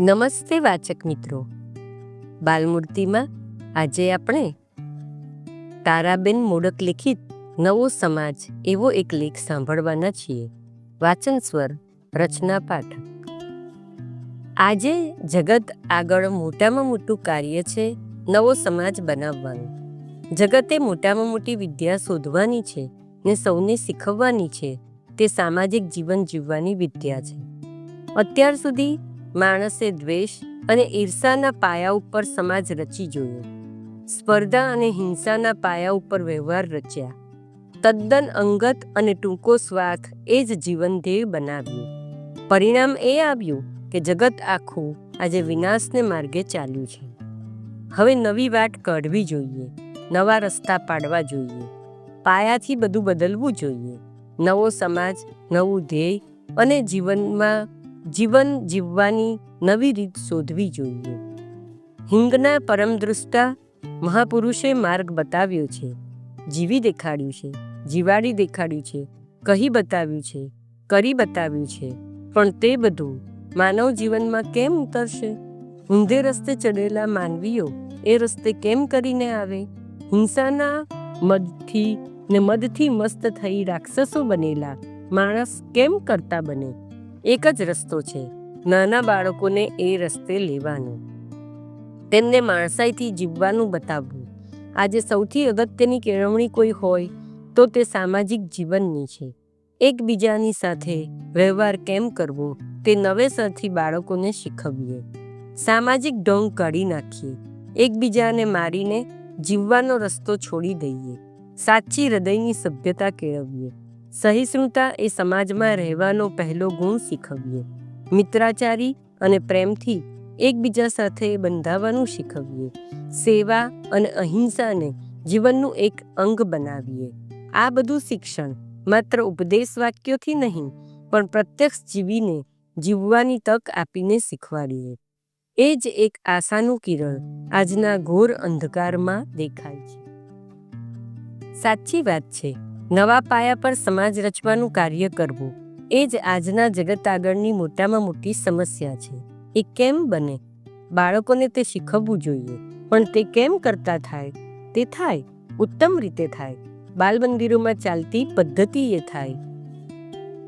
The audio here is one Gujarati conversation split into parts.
નમસ્તે વાચક મિત્રો. બાલમૂર્તિમાં આજે આપણે તારાબેન મોડક લિખિત નવો સમાજ એવો એક લેખ સાંભળવાના છીએ. વાચન સ્વર, રચના પાઠક આજે જગત આગળ મોટામાં મોટું કાર્ય છે નવો સમાજ બનાવવાનું. જગતે મોટામાં મોટી વિદ્યા શોધવાની છે ને સૌને શીખવવાની છે તે સામાજિક જીવન જીવવાની વિદ્યા છે. અત્યાર સુધી માણસે દ્વેષ અને ઈર્ષાના પાયા ઉપર સમાજ રચી જોયો. સ્પર્ધા અને હિંસાના પાયા ઉપર વ્યવહાર રચ્યા. તદ્દન અંગત અને ટૂંકો સ્વાર્થ એ જ જીવન ધ્યેય બનાવ્યું. પરિણામ એ આવ્યું કે જગત આખું આજે વિનાશને માર્ગે ચાલ્યું છે. હવે નવી વાટ કાઢવી જોઈએ, નવા રસ્તા પાડવા જોઈએ, પાયાથી બધું બદલવું જોઈએ. નવો સમાજ, નવું ધ્યેય અને જીવનમાં જીવન જીવવાની નવી રીત શોધવી જોઈએ. હિંગના પરમદૃષ્ટા મહાપુરુષે માર્ગ બતાવ્યો છે. જીવી દેખાડ્યું છે, જીવાડી દેખાડ્યું છે, કહી બતાવ્યું છે, કરી બતાવ્યું છે. પણ તે બધું માનવ જીવનમાં કેમ ઉતરશે? ઊંધે રસ્તે ચડેલા માનવીઓ એ રસ્તે કેમ કરીને આવે? હિંસાના મદથી ને મદથી મસ્ત થઈ રાક્ષસો બનેલા માણસ કેમ કરતા બને? એક જ રસ્તો છે. નાના બાળકોને એ રસ્તે લેવાનું. તેમને માણસાઈથી જીવવાનું બતાવવું. આજે સૌથી અગત્યની કેળવણી કોઈ હોય, તો તે સામાજિક જીવનની છે. એકબીજાની સાથે વ્યવહાર કેમ કરવો, તે નવેસરથી બાળકોને શીખવીએ. સામાજિક ઢોંગ કાઢી નાખીએ. એકબીજાને મારીને જીવવાનો રસ્તો છોડી દઈએ. સાચી હૃદયની સભ્યતા કેળવીએ. સહિષ્ણુતા એ સમાજમાં રહેવાનો પહેલો ગુણ શીખવીએ. મિત્રાચારી અને પ્રેમથી એકબીજા સાથે બંધાવાનું શીખવીએ. સેવા અને અહિંસાને જીવનનું એક અંગ બનાવીએ. આ બધું શિક્ષણ માત્ર ઉપદેશ વાક્યોથી નહીં, પણ પ્રત્યક્ષ જીવીને જીવવાની તક આપીને શીખવાડીએ. એ જ એક આશાનું કિરણ આજના ઘોર અંધકારમાં દેખાય છે. સાચી વાત છે. નવા પાયા પર સમાજ રચવાનું કાર્ય કરવું. એ જ આજના જગત આગળની મોટામાં મોટી સમસ્યા છે. એ કેમ બને? બાળકોને તે શીખવવું જોઈએ. પણ તે કેમ કરતા થાય? તે થાય. ઉત્તમ રીતે થાય. બાલમંદિરોમાં ચાલતી પદ્ધતિ એ થાય.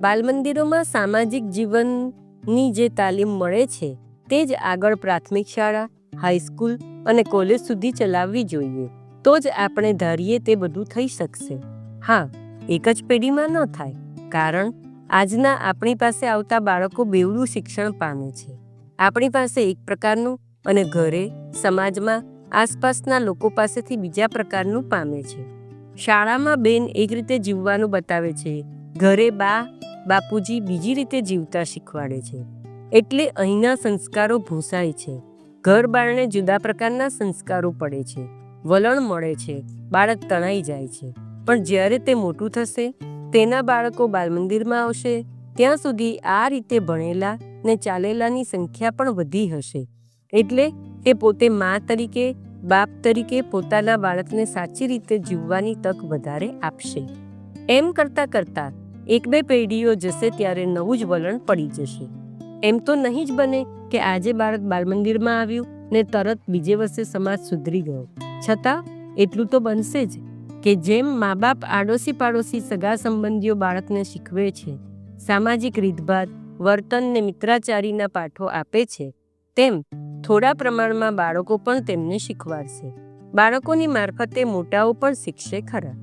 બાલમંદિરોમાં સામાજિક જીવનની જે તાલીમ મળે છે, તે જ આગળ પ્રાથમિક શાળા, હાઈસ્કૂલ અને કોલેજ સુધી ચલાવવી જોઈએ. તો જ આપણે ધારીએ તે બધું થઈ શકશે. હા, એક જ પેઢીમાં ન થાય, કારણ આજના આપણી પાસે આવતા બાળકો બેવડું શિક્ષણ પામે છે. આપણી પાસે એક પ્રકારનું અને ઘરે, સમાજમાં, આસપાસના લોકો પાસેથી બીજા પ્રકારનું પામે છે. શાળામાં બેન એક રીતે જીવવાનું બતાવે છે, ઘરે બા, બાપુજી બીજી રીતે જીવતા શીખવાડે છે. એટલે અહીંના સંસ્કારો ભૂસાય છે. ઘર બારણે જુદા પ્રકારના સંસ્કારો પડે છે. વલણ મળે છે, બાળક તણાઈ જાય છે. પણ જ્યારે તે મોટું થશે, તેના બાળકો બાલમંદિરમાં આવશે. ત્યાં સુધી આ રીતે ભણેલા ને ચાલેલાની સંખ્યા પણ વધી હશે. એટલે તે પોતે મા તરીકે, બાપ તરીકે પોતાના બાળકને સાચી રીતે જીવવાની તક વધારે આપશે. એમ કરતાં કરતાં એક બે પેઢીઓ જશે ત્યારે નવું જ વલણ પડી જશે. એમ તો નહીં જ બને કે આજે બાળક બાલમંદિરમાં આવ્યું ને તરત બીજે વર્ષે સમાજ સુધરી ગયો. છતાં એટલું તો બનશે જ. કે જેમ મા બાપ આડોશી પાડોશી સગા સંબંધીઓ બાળકને શીખવે છે, સામાજિક રીતભાત વર્તનને મિત્રાચારીના પાઠો આપે છે, તેમ થોડા પ્રમાણમાં બાળકો પણ તેમને શીખવાડશે. બાળકોની મારફતે મોટાઓ પણ શીખશે ખરા.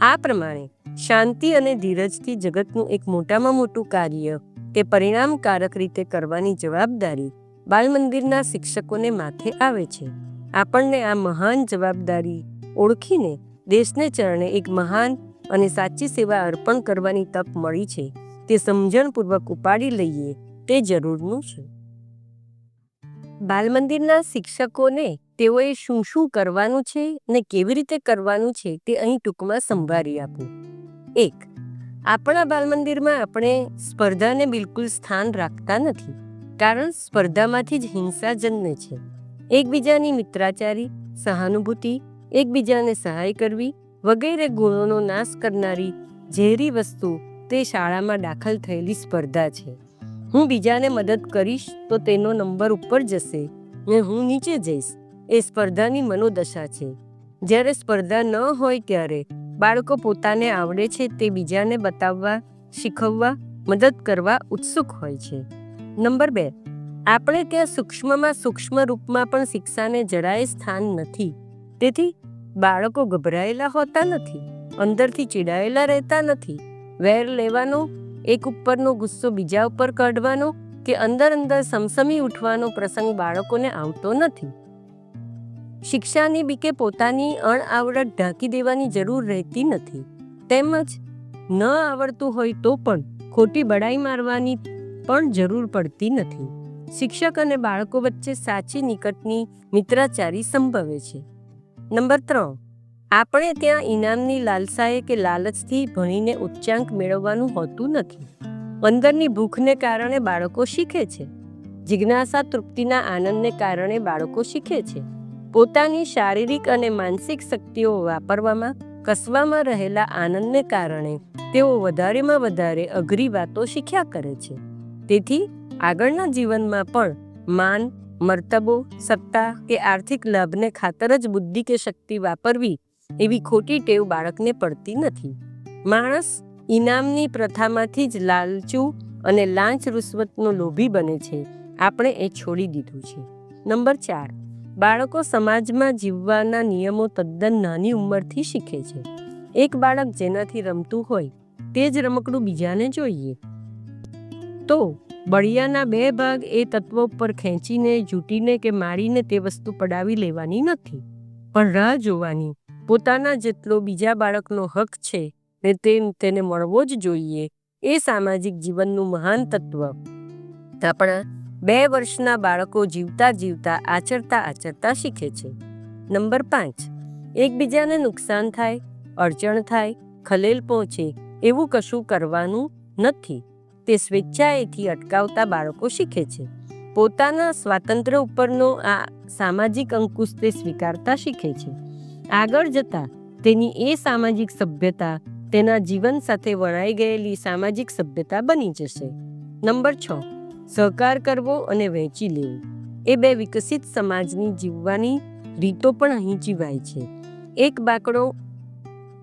આ પ્રમાણે શાંતિ અને ધીરજથી જગતનું એક મોટામાં મોટું કાર્ય તે પરિણામકારક રીતે કરવાની જવાબદારી બાલમંદિરના શિક્ષકોને માથે આવે છે. આપણને આ મહાન જવાબદારી ઓળખીને દેશને ચરણે એક મહાન અને સાચી સેવા અર્પણ કરવાની તક મળી છે. તે સમજણપૂર્વક ઉપાડી લઈએ, તે જરૂરનું છે. બાલમંદિરના શિક્ષકોને તેઓએ શું શું કરવાનું છે ને કેવી રીતે કરવાનું છે તે અહીં ટૂંકમાં સંભાળી આપું. એક, આપણા બાલમંદિરમાં આપણે સ્પર્ધાને બિલકુલ સ્થાન રાખતા નથી, કારણ સ્પર્ધામાંથી જ હિંસા જન્મે છે. એકબીજાની મિત્રાચારી, સહાનુભૂતિ એકબીજાને સહાય કરવી વગેરે ગુણોનો નાશ કરનારી ઝેરી વસ્તુ તે શાળામાં દાખલ થયેલી સ્પર્ધા છે. હું બીજાને મદદ કરીશ તો તેનો નંબર ઉપર જશે ને હું નીચે જઈશ. એ સ્પર્ધાની મનોદશા છે. જ્યારે સ્પર્ધા ન હોય ત્યારે બાળકો પોતાને આવડે છે તે બીજાને બતાવવા, શીખવવા, મદદ કરવા ઉત્સુક હોય છે. નંબર બે. આપણે ત્યાં સૂક્ષ્મમાં સૂક્ષ્મ રૂપમાં પણ શિક્ષાને જરાય સ્થાન નથી. તેથી બાળકો ગભરાયેલા હોતા નથી, અંદરથી ચીડાયેલા રહેતા નથી. વેર લેવાનો, એક ઉપરનો ગુસ્સો બીજા ઉપર કાઢવાનો કે અંદર અંદર સમસમી ઉઠવાનો પ્રસંગ બાળકોને આવતો નથી. શિક્ષાની બીકે પોતાની અણઆવડત ઢાંકી દેવાની જરૂર રહેતી નથી. તેમજ, ન આવડતું હોય તો પણ ખોટી બડાઈ મારવાની પણ જરૂર પડતી નથી. શિક્ષક અને બાળકો વચ્ચે સાચી નિકટની મિત્રાચારી સંભવે છે. નંબર ત્રણ. આપણે ત્યાં ઇનામની લાલસાએ કે લાલચથી ભણીને ઉચ્ચાંક મેળવવાનું હોતું નથી. અંદરની ભૂખને કારણે બાળકો શીખે છે. જિજ્ઞાસા તૃપ્તિના આનંદને કારણે બાળકો શીખે છે. પોતાની શારીરિક અને માનસિક શક્તિઓ વાપરવામાં, કસવામાં રહેલા આનંદને કારણે તેઓ વધારેમાં વધારે અઘરી વાતો શીખ્યા કરે છે. તેથી આગળના જીવનમાં પણ માન મર્તબો, સત્તા કે આર્થિક લાભને ખાતર જ બુદ્ધિ કે શક્તિ વાપરવી એવી ખોટી ટેવ બાળકને પડતી નથી. માણસ ઇનામની પ્રથામાંથી જ લાલચું અને લાંચ રૂશ્વતનો લોભી બને છે. આપણે એ છોડી દીધું છે. નંબર ચાર. બાળકો સમાજમાં જીવવાના નિયમો તદ્દન નાની ઉંમરથી શીખે છે. એક બાળક જેનાથી રમતું હોય તે જ રમકડું બીજાને જોઈએ. તો બળિયાના બે ભાગ એ તત્વો પર ખેંચીને, જૂટીને કે મારીને તે વસ્તુ પડાવી લેવાની નથી. પણ રાહ જોવાની. પોતાના જેટલો બીજા બાળકનો હક છે ને તે તેને મળવો જ જોઈએ. એ સામાજિક જીવનનું મહાન તત્વ. આપણા બે વર્ષના બાળકો જીવતા જીવતા, આચરતા આચરતા શીખે છે. નંબર પાંચ. એકબીજાને નુકસાન થાય, અડચણ થાય, ખલેલ પહોંચે એવું કશું કરવાનું નથી. તે સ્વેચ્છાએથી અટકાવતા બાળકો શીખે છે. પોતાના સ્વાતંત્ર્ય ઉપરનો આ સામાજિક અંકુશ તે સ્વીકારતા શીખે છે. આગળ જતા તેની એ સામાજિક સભ્યતા તેના જીવન સાથે વણાઈ ગયેલી સામાજિક સભ્યતા બની જશે. નંબર છ, સહકાર કરવો અને વહેંચી લેવું. એ બે વિકસિત સમાજની જીવવાની રીતો પણ અહીં જીવાય છે. એક બાકડો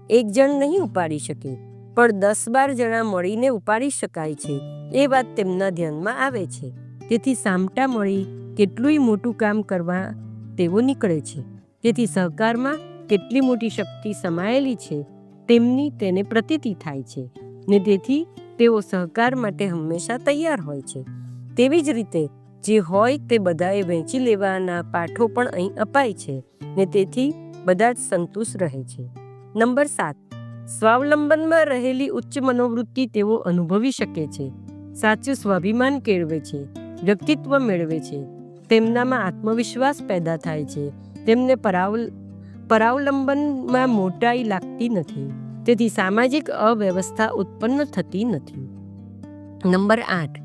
એક જણ નહીં ઉપાડી શકે. પણ દસ બાર જણા મળીને ઉપાડી શકાય છે. એ વાત તેમના ધ્યાનમાં આવે છે. તેથી સામટા મળી કેટલુંય મોટું કામ કરવા તેઓ નીકળે છે. તેથી સહકારમાં કેટલી મોટી શક્તિ સમાયેલી છે, તેમની તેને પ્રતીતિ થાય છે ને તેથી તેઓ સહકાર માટે હંમેશા તૈયાર હોય છે. તેવી જ રીતે જે હોય તે બધાએ વહેંચી લેવાના પાઠો પણ અહીં અપાય છે ને તેથી બધા જ સંતુષ્ટ રહે છે. નંબર સાત. સ્વાવલંબનમાં રહેલી ઉચ્ચ મનોવૃત્તિ તેઓ અનુભવી શકે છે. સાચું સ્વાભિમાન કેળવે છે. વ્યક્તિત્વ મેળવે છે. તેમનામાં આત્મવિશ્વાસ પેદા થાય છે. તેમને પરાવલ, પરાવલંબનમાં મોટાઈ લાગતી નથી. તેથી સામાજિક અવ્યવસ્થા ઉત્પન્ન થતી નથી. નંબર આઠ.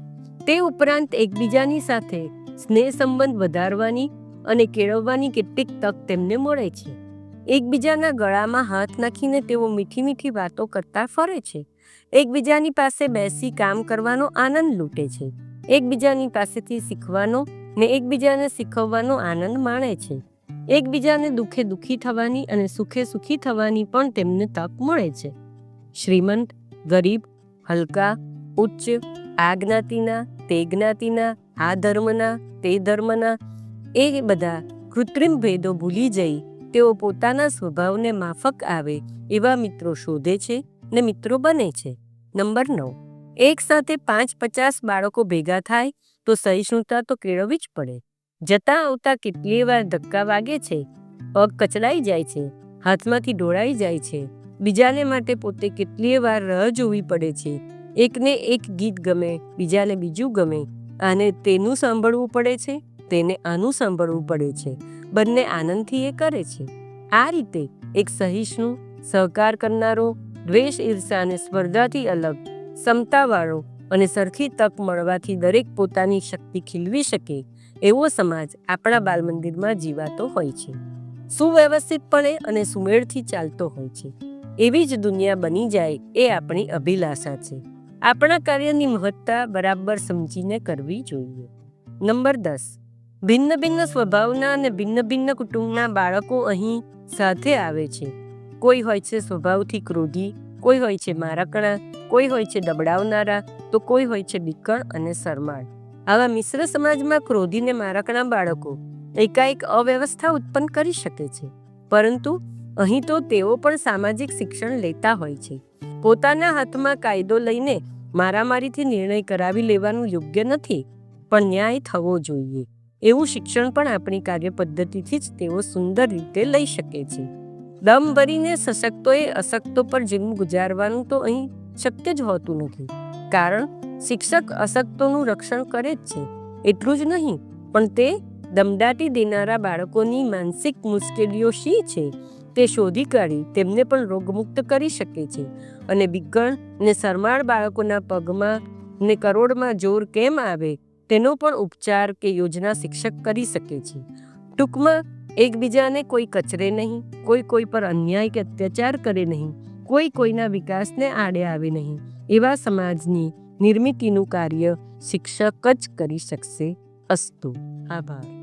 તે ઉપરાંત એકબીજાની સાથે સ્નેહ સંબંધ વધારવાની અને કેળવવાની કેટલીક તક તેમને મળે છે. એકબીજાના ગળામાં હાથ નાખીને તેઓ મીઠી મીઠી વાતો કરતા ફરે છે. એકબીજાની પાસે બેસી કામ કરવાનો આનંદ લૂંટે છે. એકબીજાની પાસેથી શીખવાનો ને એકબીજાને શીખવવાનો આનંદ માણે છે. એકબીજાને દુઃખે દુઃખી થવાની અને સુખે સુખી થવાની પણ તેમને તક મળે છે. શ્રીમંત, ગરીબ, હલકા, ઉચ્ચ આ જ્ઞાતિના તે જ્ઞાતિના આ ધર્મના, તે ધર્મના, એ બધા કૃત્રિમ ભેદો ભૂલી જઈ તેઓ પોતાના સ્વભાવને માફક આવે એવા મિત્રો શોધે છે ને મિત્રો બને છે. નંબર નવ. એક સાથે પાંચ પચાસ બાળકો ભેગા થાય તો સહિષ્ણુતા તો કેળવવી જ પડે. જતા આવતા કેટલીય વાર ધક્કા વાગે છે, પગ કચડાઈ જાય છે, હાથમાંથી ઢોળાઈ જાય છે. બીજાને માટે પોતે કેટલીય વાર રાહ જોવી પડે છે. એકને એક ગીત ગમે, બીજાને બીજું ગમે. આને તેનું સાંભળવું પડે છે, તેને આનું સાંભળવું પડે છે. બંને આનંદથી એ કરે છે. આ રીતે એક સહિષ્ણુ, સહકાર કરનારો, દ્વેષ, ઈર્ષા અને સ્પર્ધાથી અલગ, ક્ષમતાવાળો અને સરખી તક મળવાથી દરેક પોતાની શક્તિ ખીલવી શકે એવો સમાજ આપણા બાલ મંદિરમાં જીવાતો હોય છે. સુવ્યવસ્થિતપણે અને સુમેળથી ચાલતો હોય છે. એવી જ દુનિયા બની જાય એ આપણી અભિલાષા છે. આપણા કાર્યની મહત્તા બરાબર સમજીને કરવી જોઈએ. નંબર દસ. ભિન્ન ભિન્ન સ્વભાવના અને ભિન્ન ભિન્ન કુટુંબના બાળકો અહીં સાથે આવે છે. કોઈ હોય છે સ્વભાવથી ક્રોધી, કોઈ હોય છે મારકણા, કોઈ હોય છે દબડાવનારા, તો કોઈ હોય છે બીકણ અને શરમાળ. આવા મિશ્ર સમાજમાં ક્રોધીને મારકણા બાળકો એકાએક અવ્યવસ્થા ઉત્પન્ન કરી શકે છે. પરંતુ અહીં તો તેઓ પણ સામાજિક શિક્ષણ લેતા હોય છે. પોતાના હાથમાં કાયદો લઈને મારામારીથી નિર્ણય કરાવી લેવાનું યોગ્ય નથી, પણ ન્યાય થવો જોઈએ. એવું શિક્ષણ પણ આપણી કાર્ય પદ્ધતિથી જ તેઓ સુંદર રીતે લઈ શકે છે. દમ ભરીને સશક્તોએ અશક્તો પર જીવન ગુજારવાનું તો અહીં શક્ય જ હોતું નથી, કારણ શિક્ષક અશક્તોનું રક્ષણ કરે જ છે. એટલું જ નહીં, પણ તે દમદાટી દેનારા બાળકોની માનસિક મુશ્કેલીઓ શી છે? તે શોધી કાઢી તેમને પણ રોગમુક્ત કરી શકે છે. અને બિગણ ને શરમાળ બાળકોના પગમાં ને કરોડમાં જોર કેમ આવે તેનો પણ ઉપચાર કે યોજના શિક્ષક કરી શકે છે. ટૂંકમાં, એકબીજાને કોઈ કચરે નહીં, કોઈ કોઈ પર અન્યાય કે અત્યાચાર કરે નહીં, કોઈ કોઈના વિકાસને આડે આવે નહીં, એવા સમાજની નિર્મિતિનું કાર્ય શિક્ષક જ કરી શકશે. અસ્તુ. આભાર.